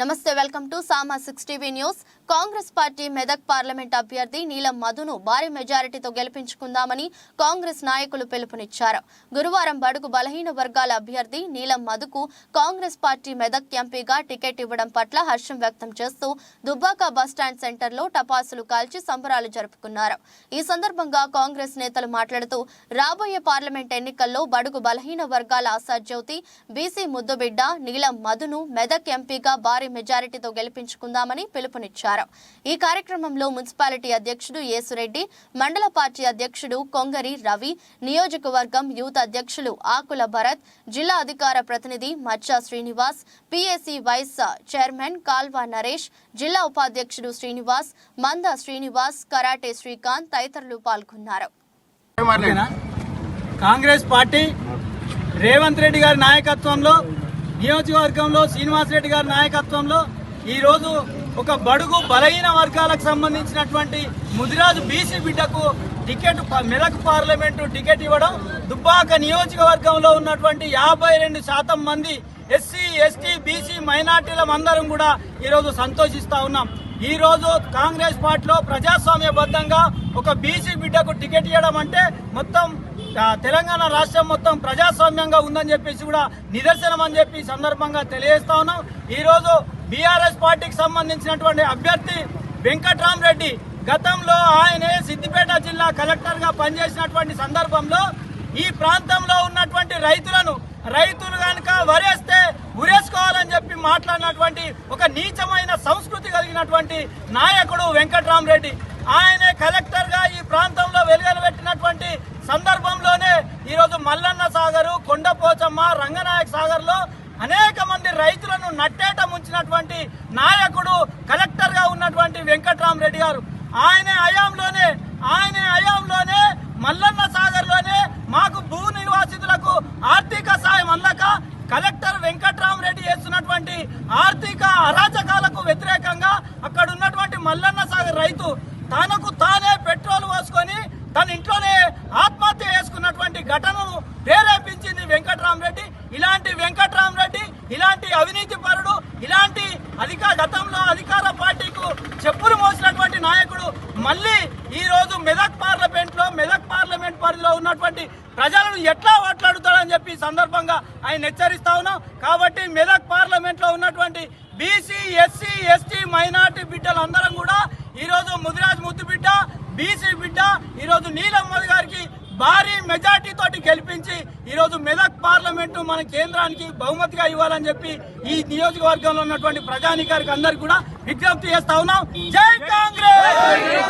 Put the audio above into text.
నమస్తే welcome to Sama six TV news. Congress party Medak parliament అభ్యర్థి నీలం మధును భారీ మెజారిటీతో గెలిపించుకుందామని కాంగ్రెస్ నాయకులు పిలుపునిచ్చారు. గురువారం బడుగు బలహీన వర్గాల అభ్యర్థి నీలం మధుకు కాంగ్రెస్ పార్టీ మెదక్ ఎంపీగా టికెట్ ఇవ్వడం పట్ల హర్షం వ్యక్తం చేస్తూ దుబ్బాక బస్టాండ్ సెంటర్లో టపాసులు కాల్చి సంబరాలు జరుపుకున్నారు. ఈ సందర్భంగా కాంగ్రెస్ నేతలు మాట్లాడుతూ రాబోయే పార్లమెంట్ ఎన్నికల్లో బడుగు బలహీన వర్గాల ఆశాజ్యోతి బీసీ ముద్దుబిడ్డ నీలం మధును మెదక్ ఎంపీగా భారీ మెజారిటీతో గెలిపించుకుందామని పిలుపునిచ్చారు. ఈ కార్యక్రమంలో మున్సిపాలిటీ అధ్యక్షుడు యేసురెడ్డి మండల పార్టీ అధ్యక్షుడు కొంగరి రవి నియోజకవర్గం యూత్ అధ్యక్షులు ఆకుల భరత్ జిల్లా అధికార ప్రతినిధి Maccha Srinivas PSC vice chairman Kalva Naresh జిల్లా ఉపాధ్యక్షుడు శ్రీనివాస్ మంద శ్రీనివాస్ కరాటే శ్రీకాంత్ తదితరులు పాల్గొన్నారు. కాంగ్రెస్ పార్టీ రేవంత్ రెడ్డి గారి నాయకత్వంలో నియోజకవర్గంలో శ్రీనివాస్ రెడ్డి గారి నాయకత్వంలో ఈరోజు ఒక బడుగు బలహీన వర్గాలకు సంబంధించినటువంటి ముదిరాజు బీసీ బిడ్డకు టికెట్ ప- పార్లమెంటు టికెట్ ఇవ్వడం దుబ్బాక నియోజకవర్గంలో ఉన్నటువంటి యాభై రెండు శాతం మంది ఎస్సీ ఎస్టీ బీసీ మైనార్టీల అందరం కూడా ఈరోజు సంతోషిస్తా ఉన్నాం. ఈరోజు కాంగ్రెస్ పార్టీలో ప్రజాస్వామ్యబద్ధంగా ఒక బీసీ బిడ్డకు టికెట్ ఇవ్వడం అంటే మొత్తం తెలంగాణ రాష్ట్రం మొత్తం ప్రజాస్వామ్యంగా ఉందని చెప్పేసి కూడా నిదర్శనం అని చెప్పి సందర్భంగా తెలియజేస్తా ఉన్నాం. ఈరోజు బీఆర్ఎస్ పార్టీకి సంబంధించినటువంటి అభ్యర్థి వెంకట్రామరెడ్డి గతంలో ఆయనే సిద్దిపేట జిల్లా కలెక్టర్గా పనిచేసినటువంటి సందర్భంలో ఈ ప్రాంతంలో ఉన్నటువంటి రైతులను రైతులు కనుక వరేస్తే ఉరేసుకోవాలని చెప్పి మాట్లాడినటువంటి ఒక నీచమైన సంస్కృతి కలిగినటువంటి నాయకుడు వెంకట్రామరెడ్డి. ఆయన కలెక్టర్గా ఈ ప్రాంతంలో వెలుగలు పెట్టినటువంటి సందర్భంలోనే ఈరోజు మల్లన్న సాగరు కొండపోచమ్మ రంగనాయక సాగర్లో అనేక మంది రైతులను నట్టేట ముంచినటువంటి నాయకుడు కలెక్టర్గా ఉన్నటువంటి వెంకట్రామరెడ్డి గారు. ఆయన హయాంలోనే ఆయన హయాంలోనే మల్లన్న సాగర్లోనే మాకు భూ నిర్వాసితులకు ఆర్థిక సాయం అందక కలెక్టర్ వెంకట్రామరెడ్డి చేస్తున్నటువంటి ఆర్థిక అరాచకాలకు వ్యతిరేకంగా అక్కడ ఉన్నటువంటి మల్లన్న సాగర్ రైతు తనకు తానే పెట్రోల్ పోసుకొని తన ఇంట్లోనే ఆత్మహత్య చేసుకున్నటువంటి ఘటనను ప్రేరేపి వెంకట్రామరెడ్డి ఇలాంటి వెంకట్రామరెడ్డి ఇలాంటి అవినీతి పరుడు ఇలాంటి అధిక గతంలో అధికార పార్టీకు చెప్పులు మోసినటువంటి నాయకుడు మళ్ళీ ఈ రోజు మెదక్ పార్లమెంట్లో మెదక్ పార్లమెంట్ పరిధిలో ఉన్నటువంటి ప్రజలను ఎట్లా ఓట్లాడుతాడని చెప్పి సందర్భంగా ఆయన హెచ్చరిస్తా ఉన్నాం. కాబట్టి మెదక్ పార్లమెంట్లో ఉన్నటువంటి బీసీ ఎస్సీ ఎస్టీ మైనార్టీ బిడ్డలందరం కూడా ఈరోజు ముదిరాజ్ ముద్దు బిడ్డ బీసీ బిడ్డ ఈరోజు నీలం మోదీ గారికి భారీ మెజార్టీ తోటి గెలిపించి ఈ రోజు మెదక్ పార్లమెంటు మన కేంద్రానికి బహుమతిగా ఇవ్వాలని చెప్పి ఈ నియోజకవర్గంలో ఉన్నటువంటి ప్రజానికారికి అందరికి కూడా విజ్ఞప్తి చేస్తా ఉన్నాం. జై కాంగ్రెస్!